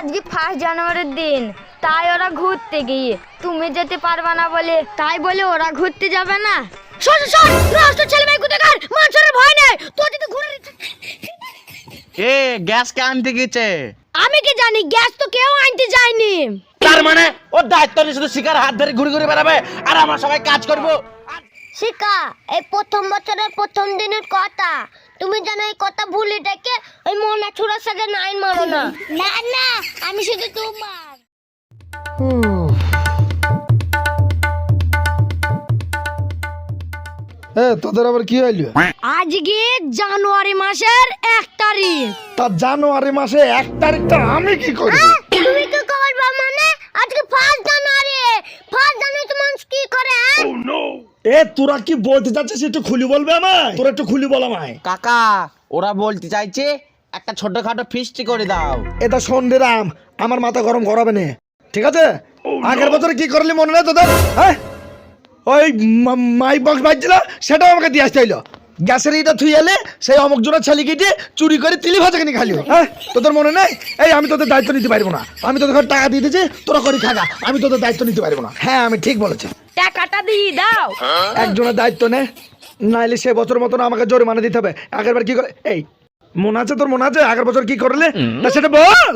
আজকে ফার্স্ট জানুয়ারির দিন তাই ওরা ঘুরতে গিয়ে তুমি যেতে পারবে না বলে তাই বলে ওরা ঘুরতে যাবে না। শোন শোন নষ্ট ছেলে মেয়ে কোথাকার? মানুষের ভয় নেই। তোর যদি ঘুরে এ গ্যাস কে আনতে গেছে আমি কি জানি গ্যাস তো কেউ আনতে যায়নি। তার মানে ওর দায়িত্ব নিয়ে শুধু শিকার হাত ধরে ঘুরে ঘুরে বেড়াবে আর আমরা সবাই কাজ করব। শিকা এই প্রথম বছরের প্রথম দিনের কথা। তুমি জানো এই কথা ভুলে ডেকে ওই মোনা ছুড়ার সাথে নাইন মারো না। না না আমি শুধু তোমার। এ তোদের আবার কি হইল? আজকে জানুয়ারি মাসের এক তারিখ। তা জানুয়ারি মাসে এক তারিখটা আমি কি করি তুমি কি করবা মানে? আজকে ফার্স্ট জানুয়ারি। ফার্স্ট জানুয়ারি তো মানুষ কি করে হ্যাঁ? এ তোরা কি বলতে চাচ্ছিস একটু খুলি বলবে আমায়? তোরা একটু খুলি বল আমায়। কাকা ওরা বলতে চাইছে একটা ছোটখাটো ফিস্টি করে দাও। এটা সন্ধে রাম আমার মাথা গরম করাবে না। ঠিক আছে? আগের বছর কি করলি মনে নেই তোদের? হ্যাঁ? ওই মাইক বক্স বাজছিল সেটাও আমাকে দিয়ে আসতে হইল। গ্যাসের এটা থুই এলে সেই অমুক জোড়া ছেলে কেটে চুরি করে তিলি ভাজা কিনে খালি হ্যাঁ? তোদের মনে নেই? এই আমি তোদের দায়িত্ব নিতে পারব না। আমি তোদের টাকা দিয়ে দিয়েছি তোরা করি খাগা। আমি তোদের দায়িত্ব নিতে পারব না। হ্যাঁ আমি ঠিক বলেছি। টাকাটা দিয়ে দাও। একজনের দায়িত্ব নে নাইলে সে বছর মতন আমাকে জরিমানা দিতে হবে। আগের বার কি করে এই মনে আছে তোর মনে আছে? আগের বছর কি করলে? তা সেটা বল!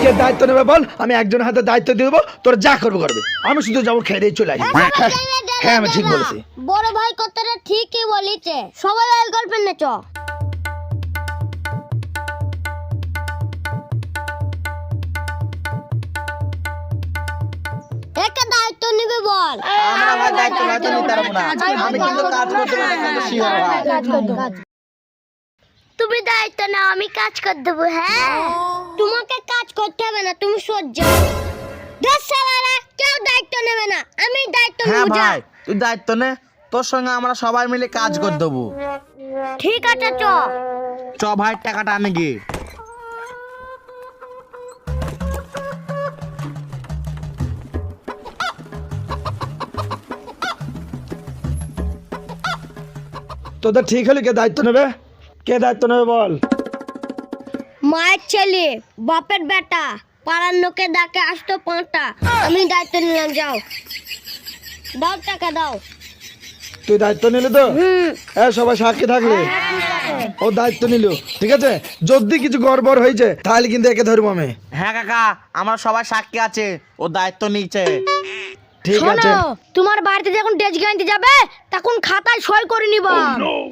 কে দায়িত্ব নেবে বল? আমি একজনের হাতে দায়িত্ব দিয়ে দেবো তোর যা করব করবে। আমি শুধু যাব খেয়ে দিয়ে চলে আসব। হ্যাঁ হ্যাঁ আমি ঠিক বলেছি। বড় ভাই কথাটা ঠিকই বলেছে। সবাই ওই গল্পের নে দায়িত্ব নিবে বল। আমরা ভাই দায়িত্ব দায়িত্ব নিতে পারব না আমি কিন্তু কাজ করতে তুমি দায়িত্ব নাও আমি কাজ করে দেবো হ্যাঁ? তোমাকে কাজ করতে হবে না তুমি সহ্য কেউ দায়িত্ব নেবে না আমি দায়িত্ব হ্যাঁ ভাই তুই দায়িত্ব নে তোর সঙ্গে আমরা সবাই মিলে কাজ করে দেবো। ঠিক আছে চ। চ ভাই টাকাটা আনে গিয়ে। তোদের ঠিক হলে কে দায়িত্ব নেবে? কে দায়িত্ব নেবে বল? মায়ের ছেলে বাপের বেটা পাড়ার লোকে ডাকে আসতো পাঁচটা। আমি দায়িত্ব নিলাম যাও। দাও টাকা দাও। তুই দায়িত্ব নিলি তো? হ্যাঁ সবাই সাক্ষী থাকলে। ও দায়িত্ব নিল ঠিক আছে? যদি কিছু গড়বড় হয়েছে তাহলে কিন্তু একে ধরবো আমি। হ্যাঁ কাকা আমার সবাই সাক্ষী আছে ও দায়িত্ব নিচ্ছে ঠিক আছে। তোমার বাড়িতে যখন ডেজকে আনতে যাবে তখন খাতায় সই করে নিবা।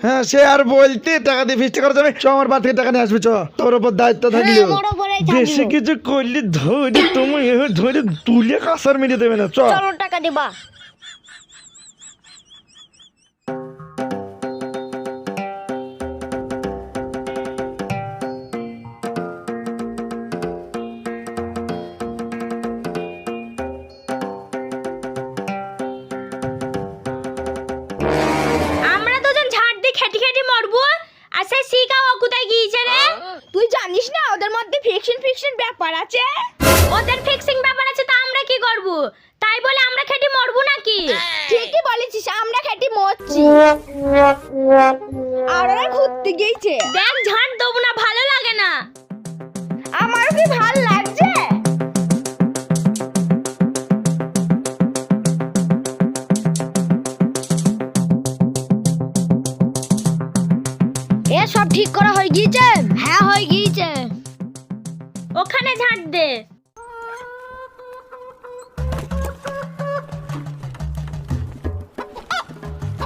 হ্যাঁ সে আর বলতে টাকা দিয়ে ফিস্ট করা যাবে চ আমার বাড়ি থেকে টাকা নিয়ে আসবে চ তোর উপর দায়িত্ব থাকল হ্যাঁ, থাকল। বেশি কিছু করলে ধরে তুমি ধরে তুলে কাসার মেরে দেবে না চ চলো টাকা দিবা। খেটি আচ্ছা শিকা ও কোথায় গিয়েছে রে? তুই জানিস না ওদের মধ্যে ফিকশন ফিকশন ব্যাপার আছে। ওদের ফিক্সিং ব্যাপার আছে তা আমরা কি করব? তাই বলে আমরা খেটি মরবো নাকি? ঠিকই বলেছিস আমরা খেটি ওখানে ঝাড় দে।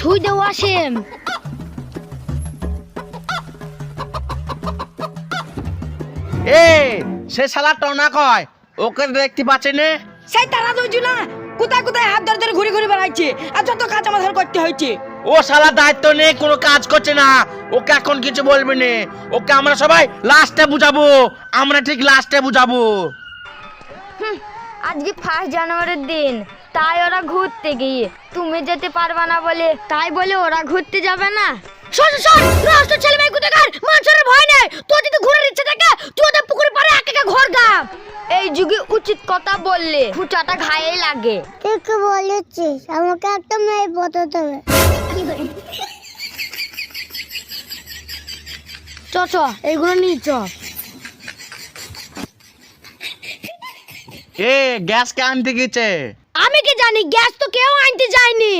থুই দে ওয়াসিম এ সে শালা টনা কয় ওকে দেখতে পাচ্ছে না। সেই তারা দুইজু না কোথায় কোথায় হাত ধরে ধরে ঘুরে ঘুরে বেড়াচ্ছে আর যত কাজ আমাদের করতে হয়েছে। ও শালা দায়িত্ব নেই কোনো কাজ করছে না। ওকে এখন কিছু বলবে না। ওকে আমরা সবাই লাস্টে বুঝাবো। আমরা ঠিক লাস্টে বুঝাবো। আজকে ফার্স্ট জানুয়ারির দিন। তাই ওরা ঘুরতে গিয়ে। তুমি যেতে পারবে না বলে। তাই বলে ওরা ঘুরতে যাবে না। শোন শোন নষ্ট ছেলে মেয়ে কোথাকার মানুষের ভয় নেই। তোর যদি ঘুরে ইচ্ছে থাকে তুই ওদের পুকুরে পারে একা একা ঘর গা এই যুগে উচিত কথা বললে। খুঁচাটা ঘায়ে লাগে। ঠিক বলেছিস আমাকে একটা মেয়ে বলতে হবে চ চ এইগুলো নিয়ে চ। এ গ্যাস কে আনতে গেছে? আমি কি জানি গ্যাস তো কেউ আনতে যায়নি।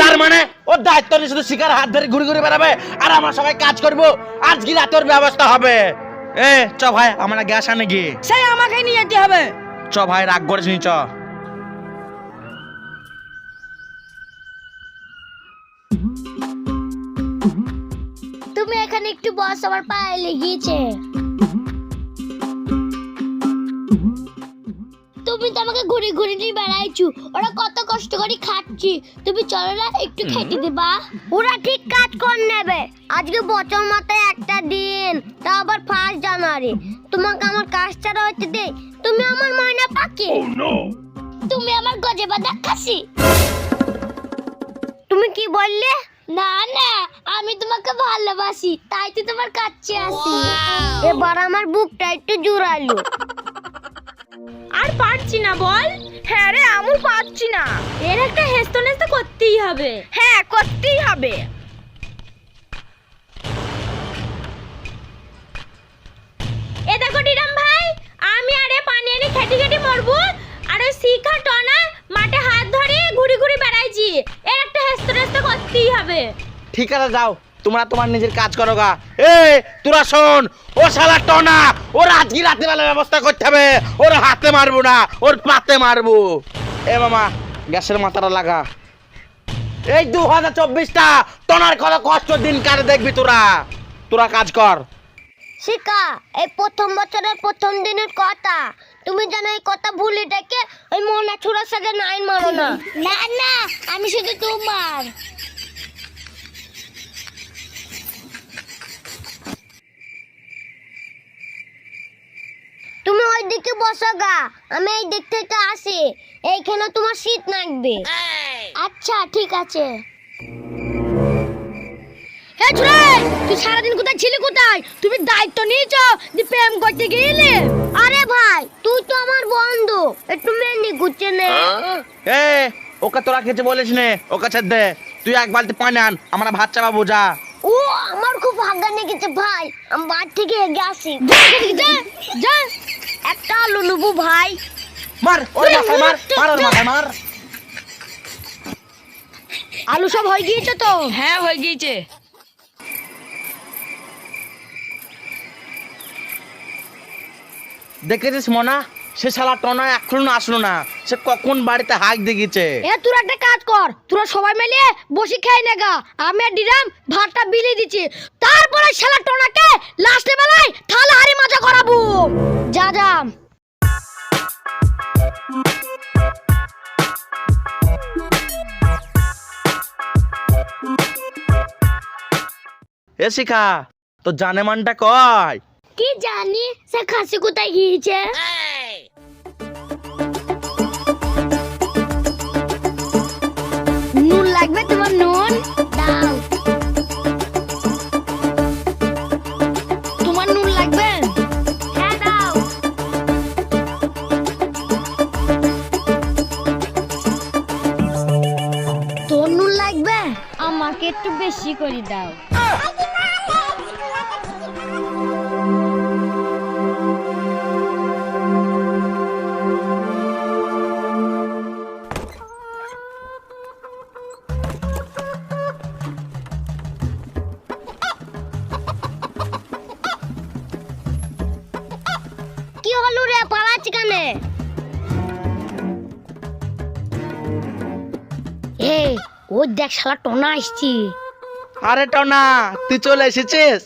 তার মানে ওর দায়িত্ব নিয়ে শুধু শিকার হাত ধরে ঘুরে ঘুরে বেড়াবে আর আমরা সবাই কাজ করব। আজকে রাতে ওর ব্যবস্থা হবে। এ চ ভাই আমরা গ্যাস আনে গিয়ে। সেই আমাকে নিয়ে যেতে হবে। চ ভাই রাগ করিস নি চ। তুমি এখানে একটু বস আমার পায়ে লেগেছে। তুমি তো আমাকে ঘুরে ঘুরে নিয়ে বেড়াইছু ওরা কত কষ্ট করে খাচ্ছি। তুমি চলো না একটু খেতে দিবা। ওরা ঠিক কাজ কর নেবে। আজকে বছর মাথায় একটা দিন তা আবার ফার্স্ট জানুয়ারি। তোমাকে আমার কাজ ছাড়া হইতে দে। তুমি আমার ময়না পাখি। তুমি আমার গজে বাঁধা খাসি। তুমি কি বললে? না না আমি তোমাকে ভালোবাসি তাই তো তোমার কাছে আসি। এবার আমার বুকটা একটু জুড়ালো আর পারছি না বল। হ্যাঁ রে আমি পারছি না। এর একটা হেস্ত নেস্ত করতেই হবে। হ্যাঁ করতেই হবে। এ দেখো ডিরাম ভাই আমি আরে পানি এনে খেটি খেটি মরবো আর ওই শিখা টনা মাঠে হাত ধরে ঘুরি ঘুরি বেড়াইছি এর একটা হেস্ত করতেই হবে। ঠিক আছে যাও। তোমরা তোমার নিজের কাজ করো গা। এ তোরা শোন ও শালা টনা ওর আজকে রাতে বেলা ব্যবস্থা করতে হবে। ওর হাতে মারবো না ওর পাতে মারবো। এ মামা গ্যাসের মাথাটা লাগা। এই দু হাজার চব্বিশটা টনার কত কষ্ট দিন কারে দেখবি তোরা? তোরা কাজ কর। শিকা এই প্রথম বছরের প্রথম দিনের কথা। তুমি যেন এই কথা ভুলে ডেকে ওই মোনা ছোড়ার সাথে নাইন মারো না। না না আমি শুধু তোমার তুমি ওই দিকে বসো গা আমি এই দিক থেকে আসি এইখানে তোমার শীত লাগবে আচ্ছা ঠিক আছে। হে ছুরে তুই সারাদিন কোথায় ছিলি কোথায়? তুমি দায়িত্ব নিয়েছ যে প্রেম করতে গেলে। আরে ভাই তুই তো আমার বন্ধু একটু মেনে গুচ্ছে নে। এ ওকে তোরা খেতে বলিস নে ওকে ছেড়ে দে। তুই এক বালতি পানি আন আমরা ভাত চাপাবো যা। ও আমার খুব হাগা লেগেছে ভাই আমি বাড়ি থেকে এগে আসি। যা যা। একটা আলু নেব ভাই। মার ওর মাথায় মার মার ওর মাথায় মার। আলু সব হয়ে গিয়েছে তো? হ্যাঁ হয়ে গিয়েছে। দেখেছিস মনা? সে শালা টনা এখনও আসলো না। সে কখন বাড়িতে হাঁক দিয়েছে এ তোরা একটা কাজ কর। তোরা সবাই মিলে বসে খেয়ে নেগা আমি আর ডিরাম ভাতটা বিলিয়ে দিচ্ছি। তারপরে শালা টোনাকে লাস্টে বেলায় থালা হাড়ি মাজা করাবো। যা যা। এ শিখা তো জানে মানটা কয়? কি জানি সে খাসি কোথায় গিয়েছে? নুন? দাও। তোমার নুন লাগবে? হ্যাঁ দাও। তোর নুন লাগবে? আমাকে একটু বেশি করে দাও। কানে এ ও দেখ শালা টোনা আসছি। আরে টনা তুই চলে এসেছিস?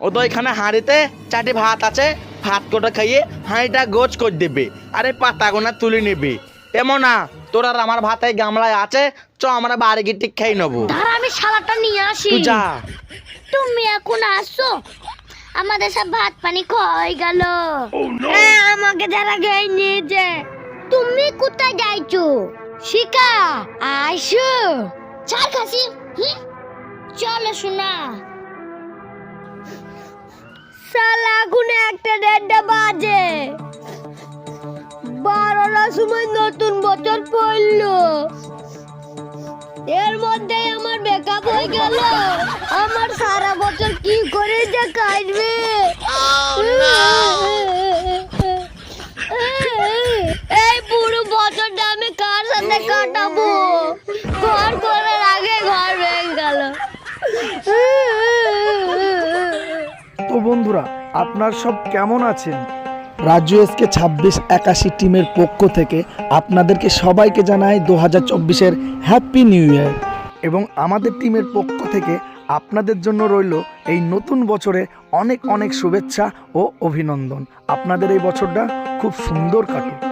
ও তো এখানে হাঁড়িতে চারটি ভাত আছে ভাত কোটা খাইয়ে হাঁড়িটা গোছ করে দেবে আরে পাতা গোনা তুলে নেবে। এমন না তোর আর আমার ভাতে গামলায় আছে চ আমরা বাড়ি গিয়ে ঠিক খাই নেব। আমি শালাটা নিয়ে আসি। যা। তুমি এখন আসো আমাদের সব ভাত পানি খাওয়াই গেল। এ, আমাকে যারা গেয়ে নিয়েছে। তুমি কোথায় যাইছো? শিকা আইসো। চার খাসি? চলো শোনা শালা গুনে একটা দেড়টা বাজে। বারোটার সময় নতুন বছর পড়ল। এর মধ্যে আমার বেকআপ হয়ে গেল। করে কাটবে এই একসাথে কাটাবো? ঘর করার আগে ঘর ভেঙে গেল। তো বন্ধুরা আপনার সব কেমন আছেন? রাজু এসকে ছাব্বিশ একাশি টিমের পক্ষ থেকে আপনাদেরকে সবাইকে জানাই দু হাজার চব্বিশের হ্যাপি নিউ ইয়ার এবং আমাদের টিমের পক্ষ থেকে আপনাদের জন্য রইল এই নতুন বছরে অনেক অনেক শুভেচ্ছা ও অভিনন্দন। আপনাদের এই বছরটা খুব সুন্দর কাটুক।